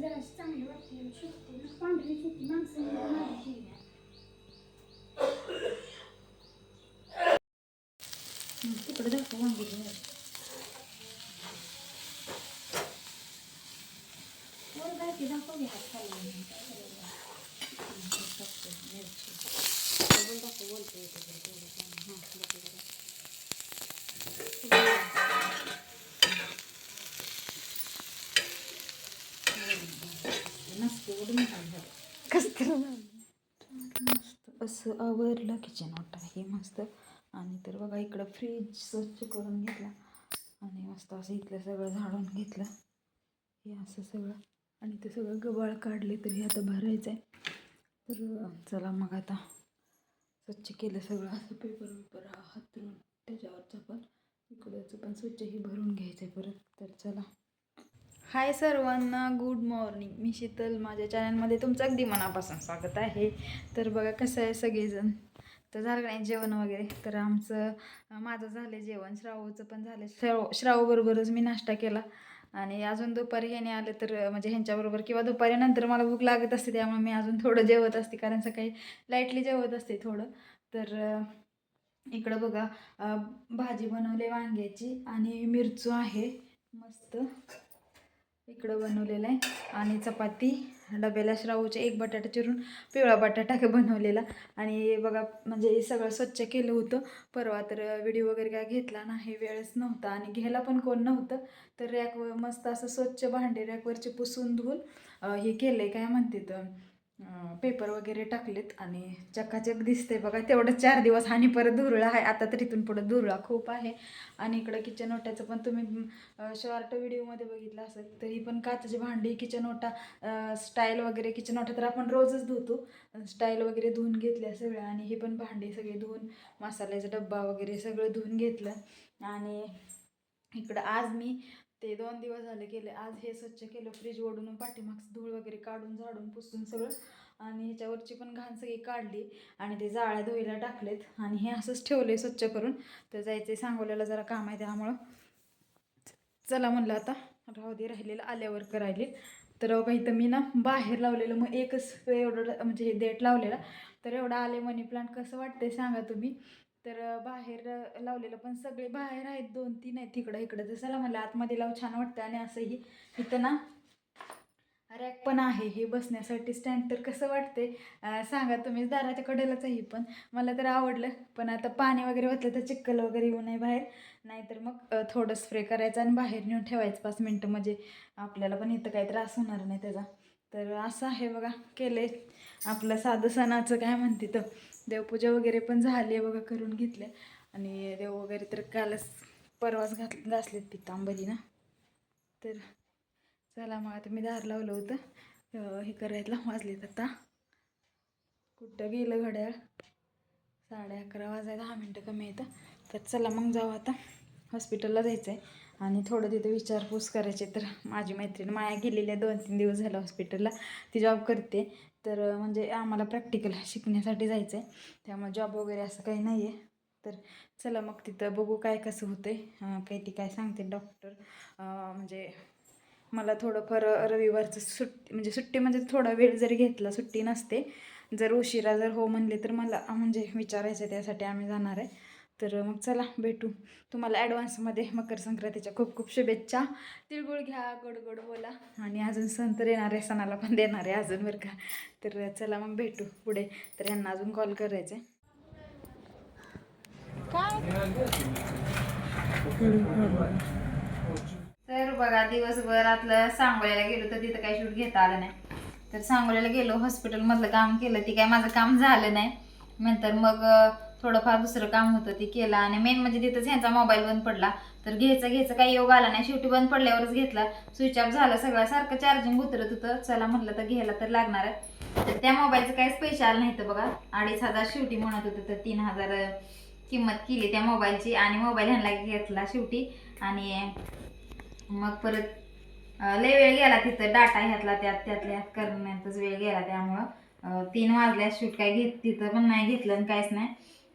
जरा चांगली वाटते शेती पांढरी शेती माणसं मारायची तिकडे दाखव वांगी वर काय ते दाखव घ्या मस्त असं आवरलं किचन वाटा हे मस्त. आणि तर बघा इकडं फ्रीज स्वच्छ करून घेतला. आणि मस्त असं इथलं सगळं झाडून घेतलं. हे असं सगळं. आणि ते सगळं गबाळ काढले तर हे आता भरायचं आहे तर चला मग आता स्वच्छ केलं सगळं. असं पेपर पेपर हातरून त्याच्यावरचं पण इकडचं पण स्वच्छ हे भरून घ्यायचं आहे परत. तर चला. हाय सर्वांना गुड मॉर्निंग मी शीतल माझ्या चॅनलमध्ये तुमचं अगदी मनापासून स्वागत आहे. तर बघा कसं आहे सगळेजण. तर झालं नाही जेवण वगैरे? तर आमचं माझं झालं जेवण. श्रावचं पण झालं श्राव श्रावबरोबरच मी नाश्ता केला. आणि अजून दुपारी ह्याने आले तर म्हणजे ह्यांच्याबरोबर किंवा दुपारी नंतर मला भूक लागत असते त्यामुळे मी अजून थोडं जेवत असते कारण सकाळी लाईटली जेवत असते थोडं. तर इकडं बघा भाजी बनवली वांग्याची आणि मिरचू आहे. मस्त. इकडं बनवलेलं आहे. आणि चपाती डब्याला श्रावूचे एक बटाटा चिरून पिवळा बटाटा बनवलेला. आणि बघा म्हणजे हे सगळं स्वच्छ केलं होतं. परवा तर व्हिडिओ वगैरे काय घेतला नाही वेळच नव्हता. आणि घ्यायला पण कोण नव्हतं. तर रॅकवर मस्त असं स्वच्छ भांडे रॅकवरचे पुसून धुवून हे केलं आहे काय म्हणते तर पेपर वगैरे टाकलेत आणि चकाचक दिसते बघा तेवढं चार दिवस आणि परत धुरळा आहे. आता तर इथून पुढं धुरळा खूप आहे. आणि इकडं किचन ओट्याचं पण तुम्ही शॉर्ट व्हिडिओमध्ये बघितलं असेल तर ही पण काचेची भांडी किचन ओटा स्टाईल वगैरे किचन ओटा तर आपण रोजच धुतो. स्टाईल वगैरे धुवून घेतल्या सगळ्या आणि हे पण भांडी सगळे धुवून मसाल्याचा डब्बा वगैरे सगळं धुवून घेतलं. आणि इकडं आज मी ते दोन दिवस झाले केले. आज हे स्वच्छ केलं. फ्रीज ओढून पाठीमागचं धूळ वगैरे काढून झाडून पुसून सगळं. आणि ह्याच्यावरची पण घाण सगळी काढली. आणि ते जाळ्या धुईला टाकलेत. आणि हे असंच ठेवले स्वच्छ करून. तर जायचे सांगोल्याला जरा काम आहे त्यामुळं. चला म्हणलं आता. राहू दे राहिलेलं आल्यावर करायले. तर अहो तर मी ना बाहेर लावलेलं. मग एकच एवढं म्हणजे हे डेट लावलेला. तर एवढा आले मनी प्लांट कसं वाटतंय सांगा तुम्ही. तर बाहेर लावलेलं पण सगळे बाहेर आहेत दोन तीन आहेत तिकडं इकडं. जसं मला म्हणलं आतमध्ये लावून छान वाटतं आणि असंही. इथं ना रॅक पण आहे हे बसण्यासाठी स्टँड. तर कसं वाटते सांगा तुम्ही दाराच्या कडेलाच आहे पण. मला तर आवडलं पण आता पाणी वगैरे होतं तर चिक्कल वगैरे येऊ नये बाहेर. नाहीतर मग थोडं स्प्रे करायचं आणि बाहेर नेऊन ठेवायचं पाच मिनटं. म्हणजे आपल्याला पण इथं काही त्रास होणार नाही त्याचा. तर असं आहे बघा केलं आपलं साधं सणाचं काय म्हणते तर. देवपूजा वगैरे पण झाली आहे बघा करून घेतले आणि देव वगैरे तर कालच परवाच घात घासलेत पितांबरी ना तर चला मग आता मी दार लावलं होतं. हे करायला वाजलेत आता. कुठं गेलं घड्याळ? साडे अकरा वाजाय दहा मिनटं कमी येतं तर चला मग जाऊ आता. हॉस्पिटलला जायचं आहे आणि थोडं तिथे विचारपूस करायचे तर माझी मैत्रीण माया गेलेली आहे. दोन तीन दिवस झालं हॉस्पिटलला. ती जॉब करते. तर म्हणजे आम्हाला प्रॅक्टिकल शिकण्यासाठी जायचं आहे त्यामुळे जॉब वगैरे असं काही नाही आहे तर चला मग तिथं बघू काय कसं होतं आहे काही ती काय सांगते डॉक्टर म्हणजे मला थोडंफार रविवारचं सुट्टी म्हणजे सुट्टी म्हणजे थोडा वेळ जरी घेतला सुट्टी नसते. जर उशिरा जर हो म्हणले तर मला म्हणजे विचारायचं आहे त्यासाठी आम्ही जाणार आहे. तर मग चला भेटू. तुम्हाला ॲडव्हान्समध्ये मकर संक्रांतीच्या खूप खूप शुभेच्छा. तिळगुळ घ्या गोड गोड बोला. आणि अजून सण तर येणार आहे सणाला पण देणार आहे अजून बरं का. तर चला मग भेटू पुढे. तर यांना अजून कॉल करायचं. आहे तर बघा दिवसभरातलं सांगोल्याला गेलो तर तिथं काही शूट घेता आलं नाही. तर सांगोल्याला गेलो हॉस्पिटलमधलं काम केलं. ती काय माझं काम झालं नाही. नंतर मग थोडंफार दुसरं काम होतं ते केलं. आणि मेन म्हणजे तिथंच ह्यांचा मोबाईल बंद पडला. तर घ्यायचं घ्यायचं काही योग आला नाही. शेवटी बंद पडल्यावरच घेतला. स्विच ऑफ झाला सगळं. सारखं चार्जिंग उतरत होतं. चला म्हटलं तर घ्यायला तर लागणार आहे. तर त्या मोबाईलचं काहीच पैसे आलं नाही तर बघा. अडीच हजार शेवटी म्हणत होतं तर तीन हजार किंमत केली त्या मोबाईलची आणि मोबाईल ह्यांना घेतला शेवटी. आणि मग परत लय वेळ गेला तिथं. डाटा ह्यातला त्यात त्यातल्या करण्यातच वेळ गेला त्यामुळं. तीन वाजल्या शूट काय घेत तिथं पण नाही घेतलं आणि काहीच नाही.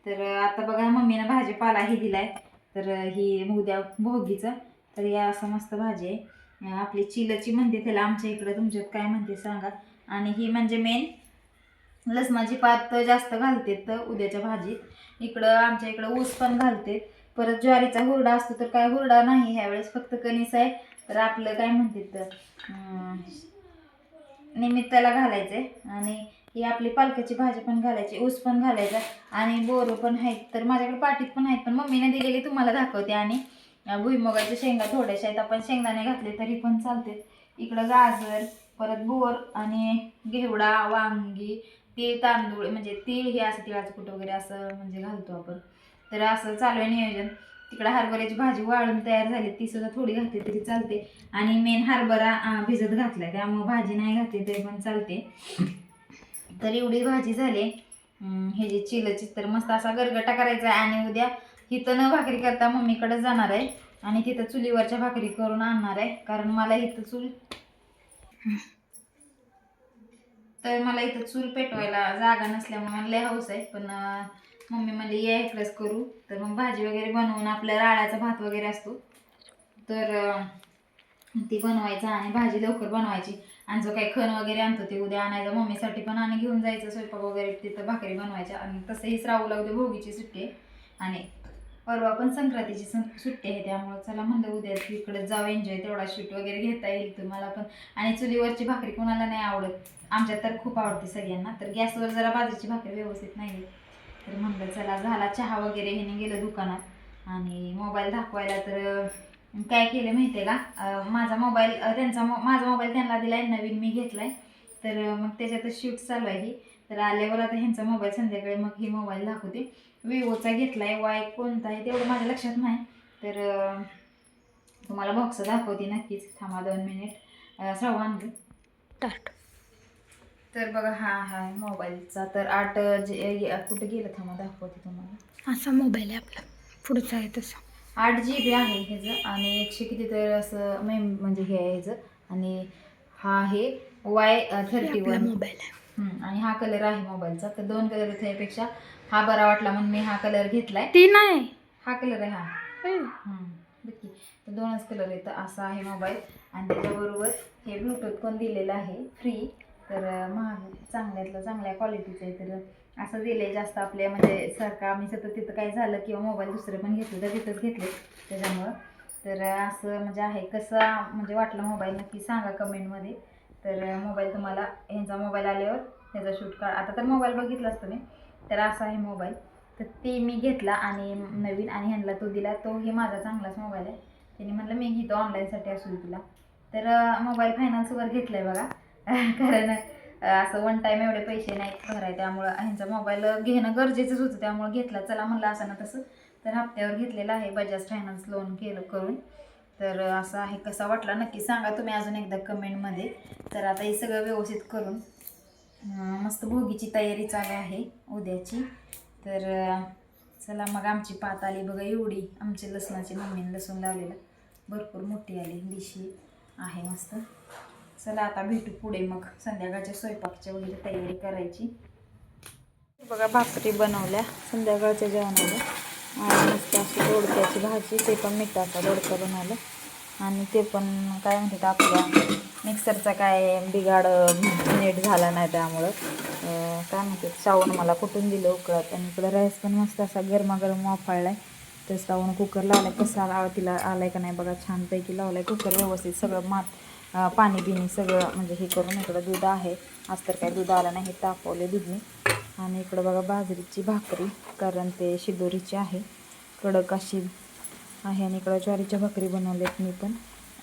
तर आता बघा मम्मीनं भाजीपालाही दिला दिलाय. तर ही उद्या भोगीचं. तर या असं मस्त भाजी आहे. आपली चिलची म्हणते त्याला आमच्या इकडं तुमच्यात काय म्हणते सांगा. आणि ही म्हणजे मेन लसणाची पात जास्त घालते तर उद्याच्या भाजीत. इकडं आमच्या इकडं ऊस पण घालते. परत ज्वारीचा हुरडा असतो तर काय हुरडा नाही ह्यावेळेस फक्त कणीस आहे. तर आपलं काय म्हणते तर निमित्ताला निमित्ताला घालायचंय. आणि ही आपली पालकाची भाजी पण घालायची ऊस पण घालायचा आणि बोरं पण आहेत. तर माझ्याकडे पाठीत पण आहेत पण मम्मीने दिलेली तुम्हाला दाखवते आणि भुईमुगाच्या शेंगा थोड्याशा आहेत. आपण शेंगदाणे घातले तरी पण चालते. इकडं गाजर परत बोर आणि घेवडा वांगी तीळ तांदूळ म्हणजे तीळ हे असं तिळाचं कुठं वगैरे असं म्हणजे घालतो आपण. तर असं चालू आहे नियोजन. तिकडं हरभऱ्याची भाजी वाळून तयार झाली ती सुद्धा थोडी घातली तरी चालते. आणि मेन हरभरा भिजत घातलाय. त्यामुळे भाजी नाही घातली तरी पण चालते. तर एवढी भाजी झाली. हे जे चिलची तर मस्त असा गरगटा करायचा आहे आणि उद्या इथं न भाकरी करता मम्मीकडे जाणार आहे आणि तिथं चुलीवरच्या भाकरी करून आणणार आहे. कारण मला इथं चूल तर मला इथं चूल पेटवायला जागा नसल्यामुळे मला लय हौस आहे. पण मम्मी म्हणली या इकडंच करू. तर मग भाजी वगैरे बनवून आपल्या राळ्याचा भात वगैरे असतो. तर ती बनवायचं आणि भाजी लवकर बनवायची. आणि जो काही खण वगैरे आणतो ते उद्या आणायचं मम्मीसाठी पण आणि घेऊन जायचं स्वयंपाक वगैरे तिथं भाकरी बनवायच्या. आणि तसंही राहू उद्या भोगीची सुट्टी आहे. आणि परवा पण संक्रांतीची सं- सुट्टी आहे त्यामुळे चला म्हणलं उद्या तिकडे जाऊ एन्जॉय तेवढा शूट वगैरे घेता येईल तुम्हाला पण. आणि चुलीवरची भाकरी कोणाला नाही आवडत. आमच्यात तर खूप आवडते सगळ्यांना. तर गॅसवर जरा बाजूची भाकरी व्यवस्थित नाही आहे. तर म्हणलं चला झाला चहा वगैरे ह्याने गेलं दुकानात. आणि मोबाईल दाखवायला तर काय केलं माहिती आहे का माझा मोबाईल त्यांचा मो माझा मोबाईल त्यांना दिलाय नवीन मी घेतलाय. तर मग त्याच्यातच शूट चालू आहे ही. तर आल्यावर आता ह्यांचा मोबाईल संध्याकाळी मग ही मोबाईल दाखवते. विवोचा घेतलाय वाय कोणता आहे तेवढं माझ्या लक्षात नाही. तर तुम्हाला बॉक्स दाखवते नक्कीच. थांबा दोन मिनिट श्रावण स्टार्ट तर बघा हा हा मोबाईलचा तर आठ जे कुठे गेलं? थांबा दाखवते तुम्हाला. असा मोबाईल आहे आपला. पुढचा आहे तसा. आठ जी बी आहे ह्याचं आणि एकशे किती तर असं मेम म्हणजे हे आहे ह्याचं. आणि हा आहे वाय थर्टी वन मोबाईल आणि हा कलर आहे मोबाईलचा तर दोन कलर त्यापेक्षा हा बरा वाटला म्हणून मी हा कलर घेतलाय. ती नाही. हा कलर आहे हा. नक्की तर दोनच कलर आहेत. तर असा आहे मोबाईल आणि त्याच्याबरोबर हे ब्लूटूथ पण दिलेलं आहे. फ्री तर महाग चांगल्यातलं चांगल्या क्वालिटीचं आहे तर असं दिले जास्त आपल्या म्हणजे सारखं आम्ही सतत तिथं काय झालं किंवा मोबाईल दुसरे पण घेतले तर तिथंच घेतले त्याच्यामुळं. तर असं म्हणजे आहे. कसं म्हणजे वाटलं मोबाईल नक्की सांगा कमेंटमध्ये तर मोबाईल तुम्हाला ह्यांचा मोबाईल आल्यावर ह्याचा शूट काढ आता तर मोबाईल बघितलाच तुम्ही तर असा आहे मोबाईल तर ते मी घेतला आणि नवीन आणि ह्यांना तो दिला. तो माझा चांगलाच मोबाईल आहे. त्यांनी म्हटलं मी घेतो ऑनलाईनसाठी असू दे तुला. तर मोबाईल फायनान्सवर घेतला आहे बघा. कारण असं वन टाईम एवढे पैसे नाहीत भराय त्यामुळं ह्यांचा मोबाईल घेणं गरजेचंच होतं. त्यामुळं घेतला चला म्हणलं असं ना तसं. तर हप्त्यावर घेतलेलं आहे बजाज फायनान्स लोन केलं करून. तर असं आहे कसा वाटला नक्की सांगा तुम्ही अजून एकदा कमेंटमध्ये तर आता हे सगळं व्यवस्थित करून मस्त भोगीची तयारी चालू आहे उद्याची. तर चला मग आमची पात आली बघा एवढी. आमची लसणाची मम्मीने लसूण लावलेलं. भरपूर मोठी आली दिशी आहे मस्त. चला आता भेटू पुढे मग. संध्याकाळच्या स्वयंपाकची वगैरे तयारी करायची. बघा भाकरी बनवल्या संध्याकाळच्या जेवणाला. आणि मस्त अशी दोडक्याची भाजी ते पण मिठाचा दोडका बनवलं. आणि ते पण काय म्हणतात आपल्या मिक्सरचा काय बिघाड नेट नीट झाला नाही त्यामुळं. काय म्हणतात श्रावण मला कुठून दिलं उकळत. आणि इकडं राईस पण मस्त असा गरमागरम वाफाळलाय. तर श्रावण कुकर लावलाय कसा आला तिला आलाय का नाही बघा छानपैकी लावलाय. कुकर व्यवस्थित सगळं मात पाणी बिणी सगळं म्हणजे हे करून इकडं दूध आहे. आज तर काय दूध आलं नाही हे तापवले दूधने. आणि इकडं बघा बाजरीची भाकरी कारण ते शिदोरीची आहे. कडक अशी आहे आणि इकडं ज्वारीच्या भाकरी बनवल्यात मी पण.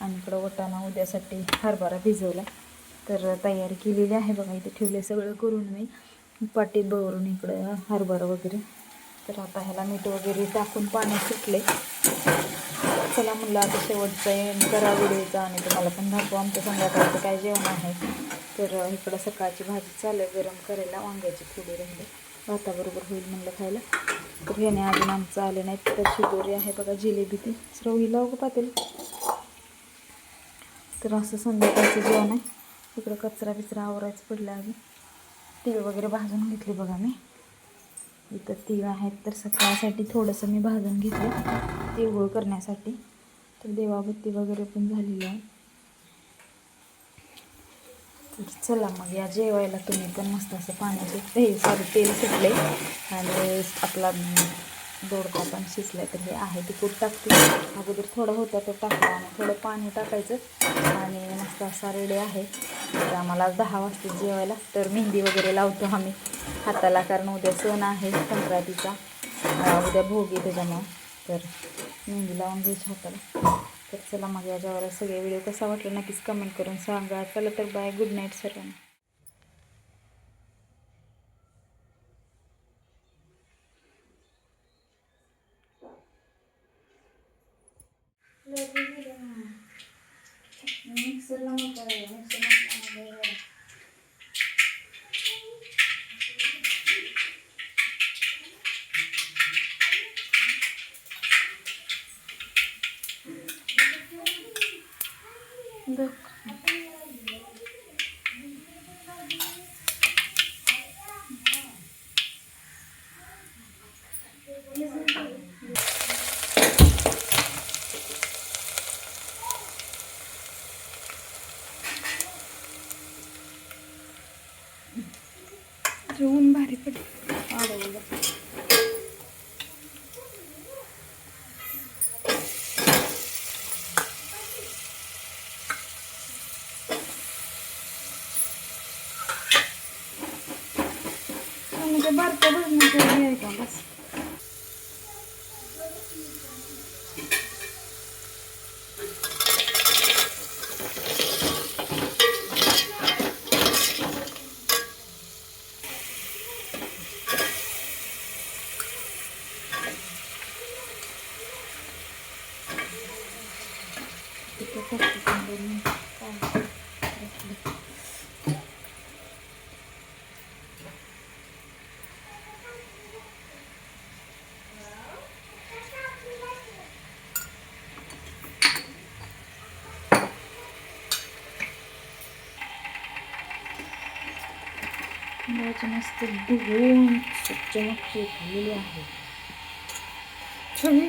आणि इकडं वटाणा उद्यासाठी हरभरा भिजवला तर तयारी केलेली आहे बघा इथे ठेवले सगळं करून मी. पाटीत बवरून इकडं हरभरा वगैरे. तर आता ह्याला मीठ वगैरे टाकून पाणी सुटले चला म्हणलं आता शेवटचं एंड करा व्हिडिओचा आणि तुम्हाला पण दाखवू आमचं संध्याकाळचं काय जेवण आहे. तर इकडं सकाळची भाजी चालू आहे गरम करायला वांग्याची थोडी राहिली. भाताबरोबर होईल म्हणलं खायला. तर ह्याने अजून आमचं आले नाहीत तर शिदोरी आहे बघा जिलेबी ती. श्रवीला उगं पातेल? तर असं संध्याकाळचं जेवण आहे. इकडं कचरा बिचरा आवरायचं पडलं आधी. तीळ वगैरे भाजून घेतली बघा मी. इथं तीळ आहेत तर सकाळसाठी थोडंसं मी भाजून घेतलं तिळगुळ करण्यासाठी. तर देवाबत्ती वगैरे पण झालेली आहे. चला मग या जेवायला तुम्ही पण मस्त असं पाण्याचे ते सॉरी तेल सुटले आणि आपला दोडका पण शिजलाय तर हे आहे ते कूट टाकते. अगोदर थोडं होतं तर टाकलं आणि थोडं पाणी टाकायचं आणि मस्त असा रेडी आहे. तर आम्हाला आज दहा वाजता जेवायला तर मेहंदी वगैरे लावतो आम्ही. हाताला कारण उद्या सण आहे संक्रांतीचा. उद्या उद्या भोगी त्याच्यामुळं. तर मेहंदी लावून घ्यायची हाताला. तर चला मग या जेवायला. सगळे व्हिडिओ कसा वाटला नक्कीच कमेंट करून सांगा. चला तर बाय गुड नाईट सर्वांना. मिक्सरला मिक्सरला आणि ते बारकं भरण्याचं हे आहे का बस तिथं टाकते कांदे मी. काय? तांदळाची मस्त धुवून मच्छी खाल्लेली आहे. छोली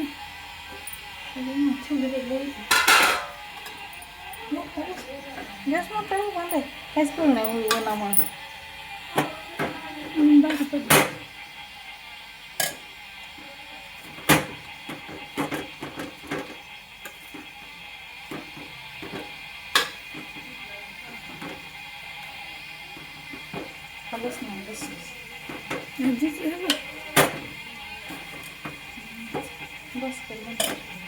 गॅस मोठा बंद आहे. काहीच करू नये उन्हामुळे. पडले खाल्लंच नाही बस आधीच हे बघ. बस कर.